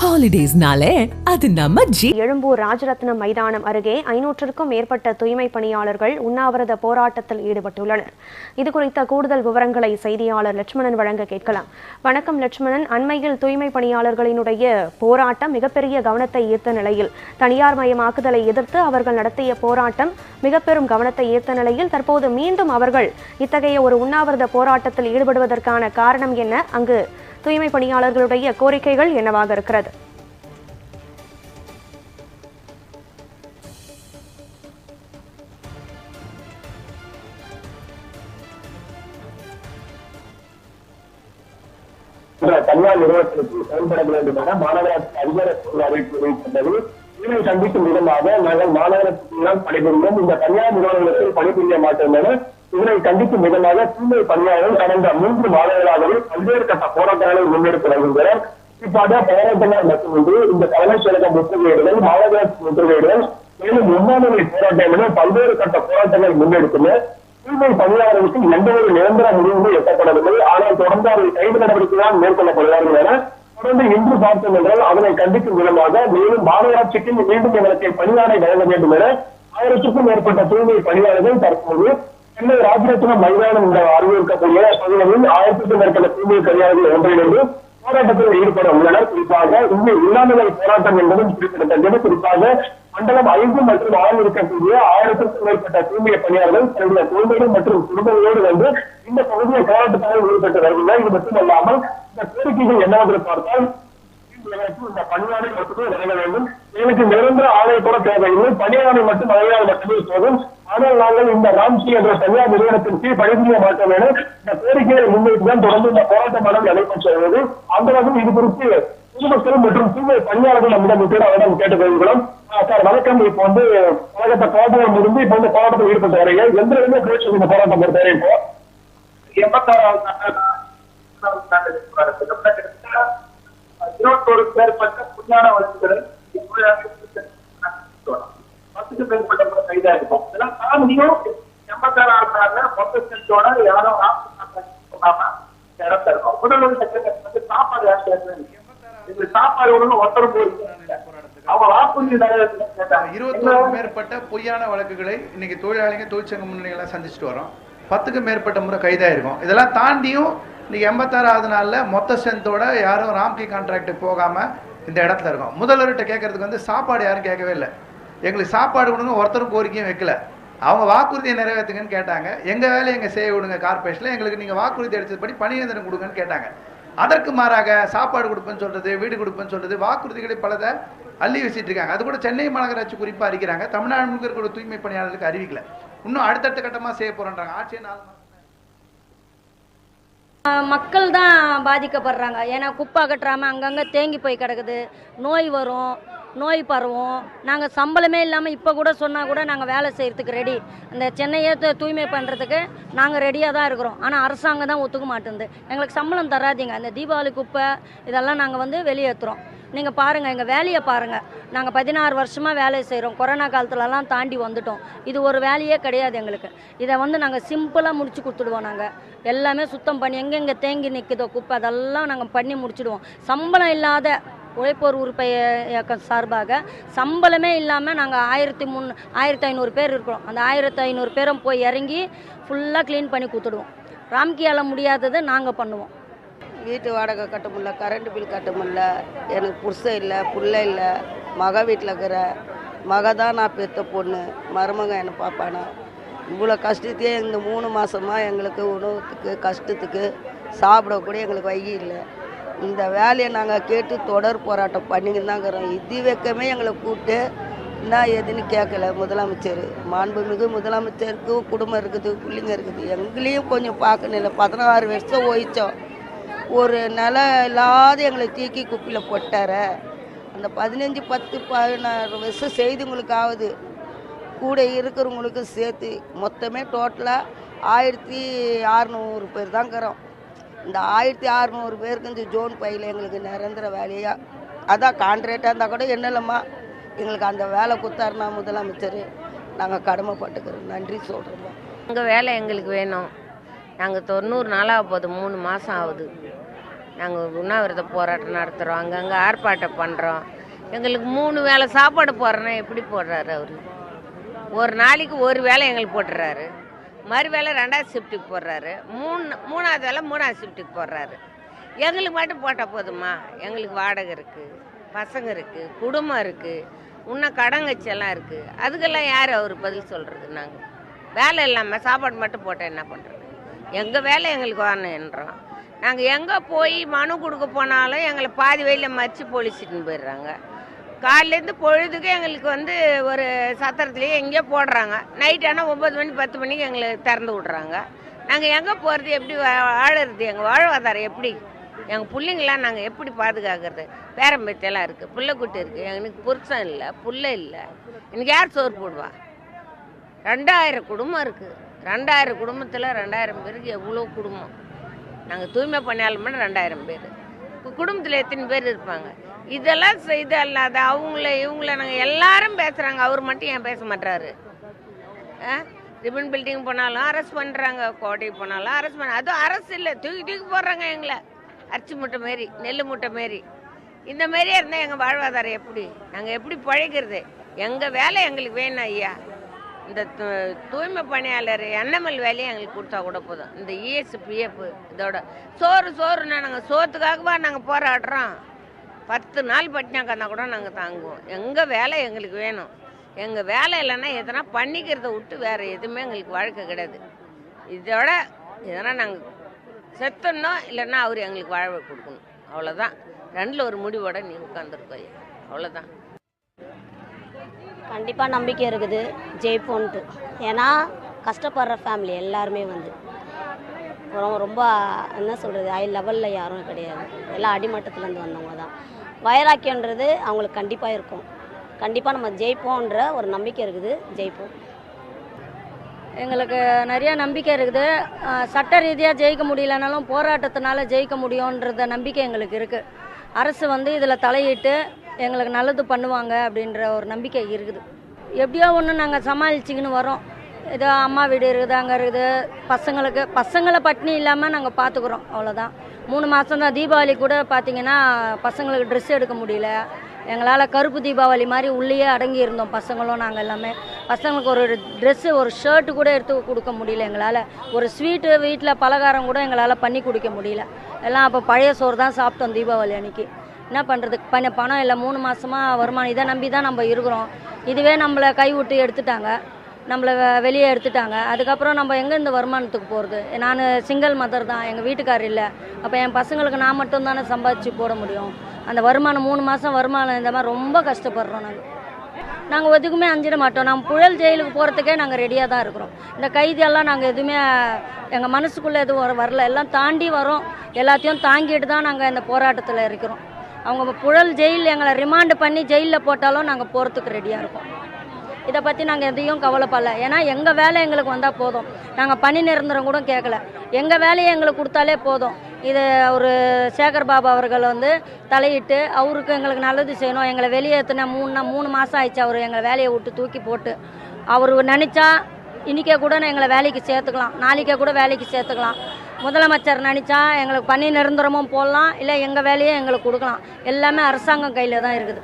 ஹாலிடேஸ்னாலே அது நம்ம ஜி எழும்பூர் ராஜரத்னம் மைதானம் அருகே ஐநூற்றுக்கும் மேற்பட்ட தூய்மை பணியாளர்கள் உண்ணாவிரத போராட்டத்தில் ஈடுபட்டுள்ளனர். இது குறித்த கூடுதல் விவரங்களை செய்தியாளர் லட்சுமணன் வழங்க கேட்கலாம். வணக்கம் லட்சுமணன். அண்மையில் தூய்மை பணியாளர்களினுடைய போராட்டம் மிகப்பெரிய கவனத்தை ஈர்த்த நிலையில் தனியார் மயமாக்குதலை எதிர்த்து அவர்கள் நடத்திய போராட்டம் மிக பெரும் கவனத்தை ஈர்த்த நிலையில் தற்போது மீண்டும் அவர்கள் இத்தகைய ஒரு உண்ணாவிரத போராட்டத்தில் ஈடுபடுவதற்கான காரணம் என்ன? அங்கு தூய்மை பணியாளர்களுடைய கோரிக்கைகள் என்னவாக இருக்கிறது? தனியார் நிறுவனத்திற்கு செயல்பட வேண்டும் என மாநகராட்சி அதிகாரத்தில் அறிவிப்பு வெளியிட்டது இதனை சந்திக்கும் விதமாக நாங்கள் மாநகராட்சியில் பணிபுரிந்தோம் இந்த தனியார் நிறுவனங்களுக்கு பணிபுரிய மாட்டோம் என இதனை கண்டிக்கும் விதமாக தூய்மை பணியாளர்கள் கடந்த மூன்று மாதங்களாகவே பல்வேறு கட்ட போராட்டங்களை முன்னெடுத்து வருகின்றனர். குறிப்பாக போராட்டங்கள் மட்டுமின்றி இந்த தலைமைச் செயலக முற்றுகையிடுதல் மாநகராட்சி முற்றுகையிடுதல் மேலும் முன்னாள் போராட்டம் என பல்வேறு கட்ட போராட்டங்கள் முன்னெடுத்தனர். தூய்மை பணியாளர்களுக்கு எந்த ஒரு நிரந்தர முடிவு எட்டப்படவில்லை. ஆனால் தொடர்ந்து அவர்கள் கைது நடவடிக்கை தான் மேற்கொள்ளப்படுவார்கள் என தொடர்ந்து இன்று பார்த்தோம் என்றால் அதனை கண்டிக்கும் விதமாக மேலும் மாநகராட்சிக்கு மீண்டும் எங்களுக்கு பணியாளரை வழங்க வேண்டும் என ஆயிரத்துக்கும் மேற்பட்ட தூய்மை பணியாளர்கள் தற்போது சென்னை ராஜரத்னம் மைதானம் என்ற அறிவிக்கக்கூடிய பகுதிகளில் ஆயிரத்துக்கும் மேற்பட்ட தூய்மை பணியாளர்கள் ஒன்றிணைந்து போராட்டத்தில் ஈடுபட உள்ளனர். குறிப்பாக இங்கு இல்லாமலை போராட்டம் என்பதும் குறிப்பிடத்தக்கது. குறிப்பாக மண்டலம் ஐந்து மற்றும் ஆறு இருக்கக்கூடிய ஆயிரத்திற்கும் மேற்பட்ட தூய்மை பணியாளர்கள் தன்னுடைய குழந்தைகள் மற்றும் குடும்பங்களோடு வந்து இந்த பகுதியில் போராட்டத்தில் ஈடுபட்டு வருகின்றனர் இது மட்டுமல்லாமல் இந்த கோரிக்கைகள் என்னவென்று பார்த்தால் இந்த பணியாளர் மட்டுமே வழங்க வேண்டும். எனக்கு நிரந்தர ஆலை கூட தேவையில்லை. பணியாளர் மட்டும் வழங்கினால் மட்டுமே போதும். ஆனால் நாங்கள் இந்த ராம்சி என்ற தனியார் நிறுவனத்தின் கீழ் பணிபுரிய மாட்டோம் என இந்த கோரிக்கையை முன்வைத்துதான் தொடர்ந்து இந்த போராட்ட மனம் நடைபெற்று வருவது அந்த வகையில் இது குறித்து பொதுமக்களும் மற்றும் தூய்மை பணியாளர்கள் நம்மிடம் விட்டு அவரிடம் கேட்டுக்கொள்கிறோம் சார் வணக்கம் இப்ப வந்து கழகத்தை போராட்டம் இருந்து இப்ப வந்து போராட்டத்தில் ஈடுபட்டு வரீங்க எந்த இடமே போயிட்டு இந்த போராட்டம் பொறுத்தவரை இப்போ எண்பத்தாறாவது இருபத்தோரு பேர் பட்ட புண்ணான வழக்குகளை பத்துக்கு மேற்பட்ட முறை கைதா இருக்கும் இதெல்லாம் தாண்டியும் எண்பத்தாறு ஆள்றாங்க மொத்த சென்டோட யாரும் சொல்லாம இடத்த இருக்கும் வந்து சாப்பாடு கேட்கறது இந்த சாப்பாடு ஒண்ணு ஒருத்தர் அவங்க வாக்குறுதி இருபத்தோரு மேற்பட்ட பொய்யான வழக்குகளை இன்னைக்கு தொழிலாளிங்க தொழிற்சங்க முன்னணிகளை சந்திச்சுட்டு வரோம். பத்துக்கு மேற்பட்ட முறை கைதாயிருக்கும். இதெல்லாம் தாண்டியும் இன்னைக்கு எண்பத்தாறாவது நாளில் மொத்த ஸ்ட்ரென்த்தோட யாரும் ராம்கி கான்ட்ராக்ட் போகாமல் இந்த இடத்துல இருக்கோம். முதல்வர்கிட்ட கேட்கறதுக்கு வந்து சாப்பாடு யாரும் கேட்கவே இல்லை. எங்களுக்கு சாப்பாடு கொடுங்க ஒருத்தரும் கோரிக்கையும் வைக்கல. அவங்க வாக்குறுதியை நிறைவேற்றுங்கன்னு கேட்டாங்க. எங்கள் வேலையை எங்கள் செய்ய விடுங்க கார்பரேஷனில் எங்களுக்கு நீங்கள் வாக்குறுதி அடித்தபடி பணியந்திரம் கொடுங்கன்னு கேட்டாங்க. அதற்கு மாறாக சாப்பாடு கொடுப்பேன்னு சொல்கிறது வீடு கொடுப்பேன்னு சொல்கிறது வாக்குறுதிகளை பலதை அள்ளி வச்சுட்டு இருக்காங்க. அது கூட சென்னை மாநகராட்சி குறிப்பாக அறிக்கிறாங்க. தமிழ்நாடு முழுக்க இருக்கிற தூய்மை பணியாளர்களுக்கு அறிவிக்கல. இன்னும் அடுத்தடுத்த கட்டமாக செய்ய போறேன்றாங்க. ஆட்சியை நாலு மக்கள் தான் பாதிக்கப்படுறாங்க. ஏன்னா குப்பை கட்டுறாமல் அங்கங்கே தேங்கி போய் கிடக்குது. நோய் வரும். நோய் பரவும். நாங்கள் சம்பளமே இல்லாமல் இப்போ கூட சொன்னால் கூட நாங்கள் வேலை செய்கிறதுக்கு ரெடி அந்த சென்னையை தூய்மை பண்ணுறதுக்கு நாங்கள் ரெடியாக தான் இருக்கிறோம். ஆனால் அரசாங்கம் தான் ஒத்துக்க மாட்டேங்குது. எங்களுக்கு சம்பளம் தராதீங்க. இந்த தீபாவளி குப்பை இதெல்லாம் நாங்கள் வந்து வெளியேற்றுறோம் நீங்கள் பாருங்கள் எங்கள் வேலையை பாருங்கள் நாங்கள் பதினாறு வருஷமாக வேலை செய்கிறோம் கொரோனா காலத்துலலாம் தாண்டி வந்துட்டோம். இது ஒரு வேலையே கிடையாது எங்களுக்கு. இதை வந்து நாங்கள் சிம்பிளாக முடிச்சு கொடுத்துடுவோம் நாங்கள் எல்லாமே சுத்தம் பண்ணி எங்கெங்கே தேங்கி நிற்குதோ குப்பை அதெல்லாம் நாங்கள் பண்ணி முடிச்சிடுவோம். சம்பளம் இல்லாத உழைப்போர் உறுப்பை இயக்கம் சார்பாக சம்பளமே இல்லாமல் நாங்கள் ஆயிரத்தி முன் ஆயிரத்தி ஐநூறு பேர் இருக்கிறோம். அந்த ஆயிரத்தி ஐநூறு பேரும் போய் இறங்கி ஃபுல்லாக க்ளீன் பண்ணி கொடுத்துடுவோம் ராம்கியால் முடியாததை நாங்கள் பண்ணுவோம். வீட்டு வாடகை கட்ட முடியல கரண்ட் பில் கட்ட முடியல எனக்கு புருஷன் இல்லை பிள்ளை இல்லை மக வீட்டில் இருக்கிற மக தான் நான் பெத்த பொண்ணு மருமக என்னை பார்ப்பானா இவ்வளோ கஷ்டத்தையே இந்த மூணு மாதமாக எங்களுக்கு உணவுத்துக்கு கஷ்டத்துக்கு சாப்பிடக்கூட எங்களுக்கு வழி இல்லை. இந்த வேலையை நாங்கள் கேட்டு தொடர் போராட்டம் பண்ணிக்கிட்டு தான் இருக்கிறோம் இது வைக்கமே எங்களை கூப்பிட்டு என்ன ஏதுன்னு கேட்கல முதலமைச்சர். மாண்புமிகு முதலமைச்சருக்கு குடும்பம் இருக்குது பிள்ளைங்க இருக்குது. எங்களையும் கொஞ்சம் பார்க்கணும். இல்லை பதினாறு வருஷம் ஓயிச்சோம். ஒரு நில இல்லாத எங்களை தூக்கி குப்பியில் போட்டார. அந்த பதினஞ்சு பத்து பதினாறு வருஷம் செய்தவங்களுக்கு ஆகுது கூட இருக்கிறவங்களுக்கு சேர்த்து மொத்தமே டோட்டலாக ஆயிரத்தி அறநூறு பேர் தான் இருக்கிறோம் இந்த ஆயிரத்தி அறநூறு பேருக்கு இந்த ஜோன் பையில் எங்களுக்கு நிரந்தர வேலையாக அதான் கான்ட்ராக்டாக இருந்தால் கூட என்ன இல்லைம்மா? எங்களுக்கு அந்த வேலை கொடுத்தாருனா முதலமைச்சர். நாங்கள் கடமைப்பட்டுக்கிறோம். நன்றி சொல்கிறோம் எங்கள் வேலை எங்களுக்கு வேணும். நாங்கள் தொண்ணூறு நாளாக போகுது. மூணு மாதம் ஆகுது. நாங்கள் உண்ணாவிரத போராட்டம் நடத்துகிறோம் அங்கங்கே ஆர்ப்பாட்டம் பண்ணுறோம் எங்களுக்கு மூணு வேளை சாப்பாடு போடுறோன்னா எப்படி போடுறாரு அவர்? ஒரு நாளைக்கு ஒரு வேளை எங்களுக்கு போட்டுறாரு. மறு வேலை ரெண்டாவது ஷிஃப்ட்டுக்கு போடுறாரு. மூணு மூணாவது வேலை மூணாவது ஷிஃப்ட்டுக்கு போடுறாரு. எங்களுக்கு மட்டும் போட்டால் போதுமா? எங்களுக்கு வாடகை இருக்குது பசங்க இருக்குது குடும்பம் இருக்குது இன்னும் கடங்கச்செல்லாம் இருக்குது அதுக்கெல்லாம் யார் அவர் பதில் சொல்கிறது நாங்கள் வேலை இல்லாமல் சாப்பாடு மட்டும் போட்டால் என்ன பண்ணுறது எங்கள் வேலை எங்களுக்கு வரணுன்றோம் நாங்கள் எங்கே போய் மனு கொடுக்க போனாலும் எங்களை பாதி வழியில் மறித்து போலீஸுக்குன்னு போயிடுறாங்க. காலையிலேருந்து பொழுதுக்கு எங்களுக்கு வந்து ஒரு சத்திரத்துலேயே எங்கேயோ போடுறாங்க. நைட் ஆனால் ஒம்பது மணி பத்து மணிக்கு எங்களுக்கு திறந்து விட்றாங்க. நாங்கள் எங்கே போகிறது எப்படி வா- வாழறது எங்கள் வாழ்வாதாரம் எப்படி? எங்கள் பிள்ளைங்களாம் நாங்கள் எப்படி பாதுகாக்கிறது? பேரம்பத்தியெல்லாம் இருக்குது பிள்ளைக்குட்டி இருக்குது எனக்கு புருஷன் இல்லை புள்ள இல்லை. எனக்கு யார் சோறு போடுவா? ரெண்டாயிரம் குடும்பம் இருக்குது ரெண்டாயிரம் குடும்பத்தில் ரெண்டாயிரம் பேருக்கு எவ்வளோ குடும்பம்? நாங்கள் தூய்மை பணியாளர் ரெண்டாயிரம் பேர். குடும்பத்தில் எத்தனை பேர் இருப்பாங்க? இதெல்லாம் செய்த அல்லாத அவங்கள இவங்கள நாங்கள் எல்லாரும் பேசுகிறாங்க அவர் மட்டும் ஏன் பேச மாட்டாரு ரிப்பன் பில்டிங் போனாலும் அரெஸ்ட் பண்ணுறாங்க கோட்டைக்கு போனாலும் அரெஸ்ட் பண்ண அதுவும் அரசு இல்லை. தூக்கி தூக்கி போடுறாங்க எங்களை. அரிசி மூட்டை மாரி நெல் மூட்டை மாரி. இந்த மாதிரியே இருந்தால் எங்கள் வாழ்வாதாரம் எப்படி? நாங்கள் எப்படி பழைக்கிறது எங்கள் வேலை எங்களுக்கு வேணும் ஐயா. இந்த தூய்மை பணியாளர் என்எம்எல் வேலையை எங்களுக்கு கொடுத்தா கூட போதும். இந்த இஎஸ் பிஎஃப் இதோட. சோறு சோறுனா நாங்கள் சோத்துக்காகவா நாங்கள் போராடுறோம். பத்து நாள் பட்டினாக்கா கூட நாங்கள் தாங்குவோம். எங்கள் வேலை எங்களுக்கு வேணும். எங்கள் வேலை இல்லைன்னா எதனா பண்ணிக்கிறத விட்டு வேறு எதுவுமே எங்களுக்கு வாழ்க்கை கிடையாது. இதோட எதனா நாங்கள் செத்தணும் இல்லைன்னா அவர் எங்களுக்கு வாழ கொடுக்கணும். அவ்வளோதான் ரெண்டில் ஒரு முடிவோட நீ உட்காந்துருக்கோய் அவ்வளோதான் கண்டிப்பாக நம்பிக்கை இருக்குது. ஜெயிப்போன்ட்டு ஏன்னா கஷ்டப்படுற ஃபேமிலி எல்லாருமே வந்து. ரொம்ப ரொம்ப என்ன சொல்கிறது ஹை லெவலில் யாரும் கிடையாது. எல்லாம் அடிமட்டத்துலேருந்து வந்தவங்க தான். வைராக்கியன்றது அவங்களுக்கு கண்டிப்பாக இருக்கும். கண்டிப்பாக நம்ம ஜெயிப்போன்ற ஒரு நம்பிக்கை இருக்குது. ஜெயிப்போம். எங்களுக்கு நிறைய நம்பிக்கை இருக்குது. சட்ட ரீதியாக ஜெயிக்க முடியலனாலும் போராட்டத்தினால ஜெயிக்க முடியுன்றத நம்பிக்கை எங்களுக்கு இருக்குது அரசு வந்து இதில் தலையிட்டு எங்களுக்கு நல்லது பண்ணுவாங்க அப்படின்ற ஒரு நம்பிக்கை இருக்குது. எப்படியோ ஒன்று நாங்கள் சமாளிச்சிக்கின்னு வரோம். இது அம்மா வீடு இருக்குது அங்கே இருக்குது. பசங்களுக்கு பசங்களை பட்டினி இல்லாமல் நாங்கள் பார்த்துக்குறோம் அவ்வளோதான் மூணு மாதம் தான் தீபாவளி கூட பார்த்தீங்கன்னா பசங்களுக்கு ட்ரெஸ் எடுக்க முடியல. எங்களால் கருப்பு தீபாவளி மாதிரி உள்ளேயே அடங்கி இருந்தோம் பசங்களும் நாங்கள் எல்லாமே. பசங்களுக்கு ஒரு ட்ரெஸ்ஸு ஒரு ஷர்ட்டு கூட எடுத்து கொடுக்க முடியல எங்களால். ஒரு ஸ்வீட்டு வீட்டில் பலகாரம் கூட எங்களால் பண்ணி கொடுக்க முடியல. எல்லாம் அப்போ பழைய சோறு தான் சாப்பிட்டோம் தீபாவளி அன்னைக்கு. என்ன பண்ணுறது பண பணம் இல்லை மூணு மாதமாக வருமானம். இதை நம்பி தான் நம்ம இருக்கிறோம். இதுவே நம்மளை கைவிட்டு எடுத்துட்டாங்க. நம்மளை வெளியே எடுத்துட்டாங்க. அதுக்கப்புறம் நம்ம எங்கே இந்த வருமானத்துக்கு போகிறது நான் சிங்கிள் மதர் தான். எங்கள் வீட்டுக்காரர் இல்லை. அப்போ என் பசங்களுக்கு நான் மட்டும் தானே சம்பாதிச்சு போட முடியும்? அந்த வருமானம் மூணு மாதம் வருமானம் இந்த மாதிரி ரொம்ப கஷ்டப்படுறோம் நாங்கள் நாங்கள் எதுக்குமே அஞ்சிட மாட்டோம். நம்ம புழல் ஜெயிலுக்கு போகிறதுக்கே நாங்கள் ரெடியாக தான் இருக்கிறோம். இந்த கைதியெல்லாம் நாங்கள் எதுவுமே எங்கள் மனசுக்குள்ளே எதுவும் வர- வரல. எல்லாம் தாண்டி வரோம். எல்லாத்தையும் தாங்கிட்டு தான் நாங்கள் இந்த போராட்டத்தில் இருக்கிறோம். அவங்க புழல் ஜெயில் எங்களை ரிமாண்டு பண்ணி ஜெயிலில் போட்டாலும் நாங்கள் போகிறதுக்கு ரெடியாக இருக்கோம். இதை பற்றி நாங்கள் எதையும் கவலைப்படல. ஏன்னா எங்கள் வேலை எங்களுக்கு வந்தால் போதும். நாங்கள் பணி நிரந்தரம் கூட கேட்கல எங்கள் வேலையை எங்களுக்கு கொடுத்தாலே போதும். இது ஒரு சேகர் பாபு அவர்கள் வந்து தலையிட்டு அவருக்கு எங்களுக்கு நல்லது செய்யணும். எங்களை வெளியேற்றின மூணு மூணு மாதம் ஆயிடுச்சு அவர் எங்களை வேலையை விட்டு தூக்கி போட்டு. அவர் நினச்சா இன்றைக்கே கூட எங்களை வேலைக்கு சேர்த்துக்கலாம். நாளைக்கே கூட வேலைக்கு சேர்த்துக்கலாம். முதலமைச்சர் நினச்சா எங்களுக்கு பணி நிரந்தரமும் போடலாம். இல்லை எங்கள் வேலையை எங்களுக்கு கொடுக்கலாம். எல்லாமே அரசாங்கம் கையில் தான் இருக்குது.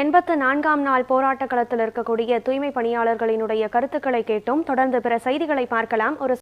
எண்பத்து நான்காம் நாள் போராட்ட களத்தில் இருக்கக்கூடிய தூய்மை பணியாளர்களினுடைய கருத்துக்களை கேட்டும். தொடர்ந்து பிற செய்திகளை பார்க்கலாம். ஒரு